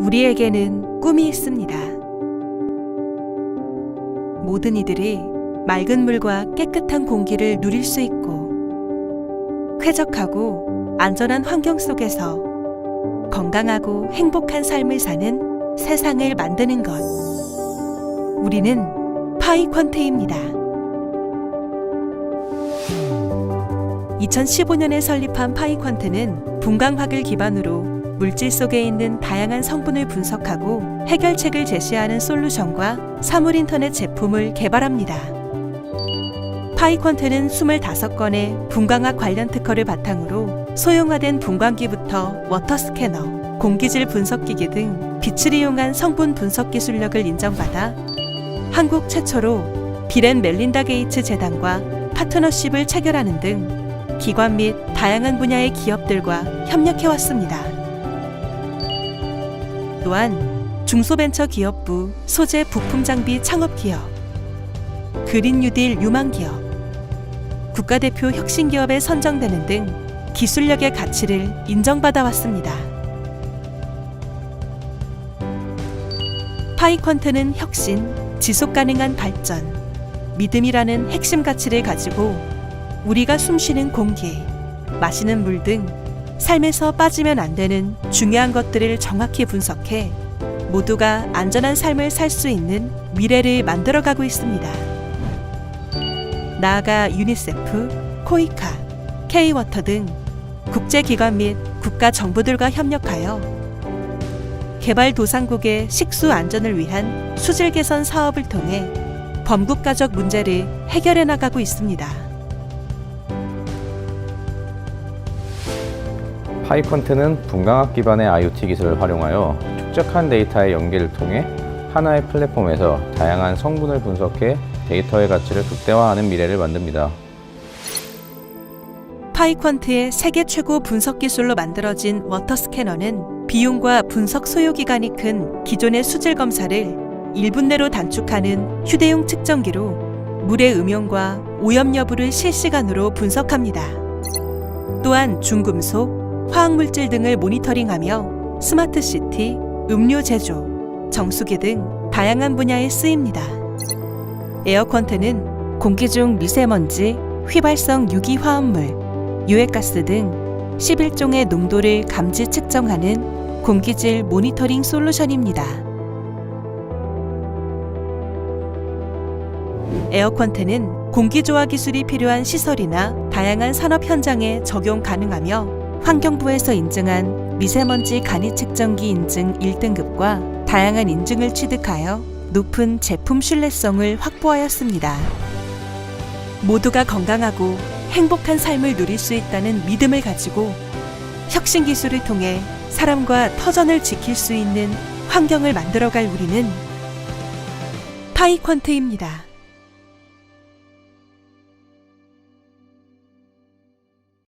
우리에게는 꿈이 있습니다. 모든 이들이 맑은 물과 깨끗한 공기를 누릴 수 있고 쾌적하고 안전한 환경 속에서 건강하고 행복한 삶을 사는 세상을 만드는 것. 우리는 파이콘테입니다. 2015년에 설립한 파이콘테는 분광학을 기반으로 물질 속에 있는 다양한 성분을 분석하고 해결책을 제시하는 솔루션과 사물 인터넷 제품을 개발합니다. 파이콘테는 25건의 분광학 관련 특허를 바탕으로 소형화된 분광기부터 워터 스캐너, 공기질 분석기기 등 빛을 이용한 성분 분석 기술력을 인정받아 한국 최초로 비렌 멜린다 게이츠 재단과 파트너십을 체결하는 등 기관 및 다양한 분야의 기업들과 협력해왔습니다. 또한 중소벤처기업부 소재 부품 장비 창업기업, 그린 뉴딜 유망기업, 국가대표 혁신기업에 선정되는 등 기술력의 가치를 인정받아 왔습니다. 파이컨트는 혁신, 지속 가능한 발전, 믿음이라는 핵심 가치를 가지고 우리가 숨쉬는 공기, 마시는 물 등 삶에서 빠지면 안 되는 중요한 것들을 정확히 분석해 모두가 안전한 삶을 살 수 있는 미래를 만들어가고 있습니다. 나아가 유니세프, 코이카, K워터 등 국제기관 및 국가 정부들과 협력하여 개발도상국의 식수 안전을 위한 수질 개선 사업을 통해 범국가적 문제를 해결해 나가고 있습니다. 파이컨트는 분광학 기반의 IoT 기술을 활용하여 축적한 데이터의 연계를 통해 하나의 플랫폼에서 다양한 성분을 분석해 데이터의 가치를 극대화하는 미래를 만듭니다. 파이퀀트의 세계 최고 분석 기술로 만들어진 워터 스캐너는 비용과 분석 소요 기간이 큰 기존의 수질 검사를 1분 내로 단축하는 휴대용 측정기로 물의 음용과 오염 여부를 실시간으로 분석합니다. 또한 중금속, 화학물질 등을 모니터링하며 스마트 시티, 음료 제조, 정수기 등 다양한 분야에 쓰입니다. 에어컨트는 공기 중 미세먼지, 휘발성 유기 화합물, 유해가스 등 11종의 농도를 감지 측정하는 공기질 모니터링 솔루션입니다. 에어컨트는 공기조화 기술이 필요한 시설이나 다양한 산업 현장에 적용 가능하며 환경부에서 인증한 미세먼지 간이 측정기 인증 1등급과 다양한 인증을 취득하여 높은 제품 신뢰성을 확보하였습니다. 모두가 건강하고 행복한 삶을 누릴 수 있다는 믿음을 가지고 혁신 기술을 통해 사람과 터전을 지킬 수 있는 환경을 만들어갈 우리는 파이퀀트입니다.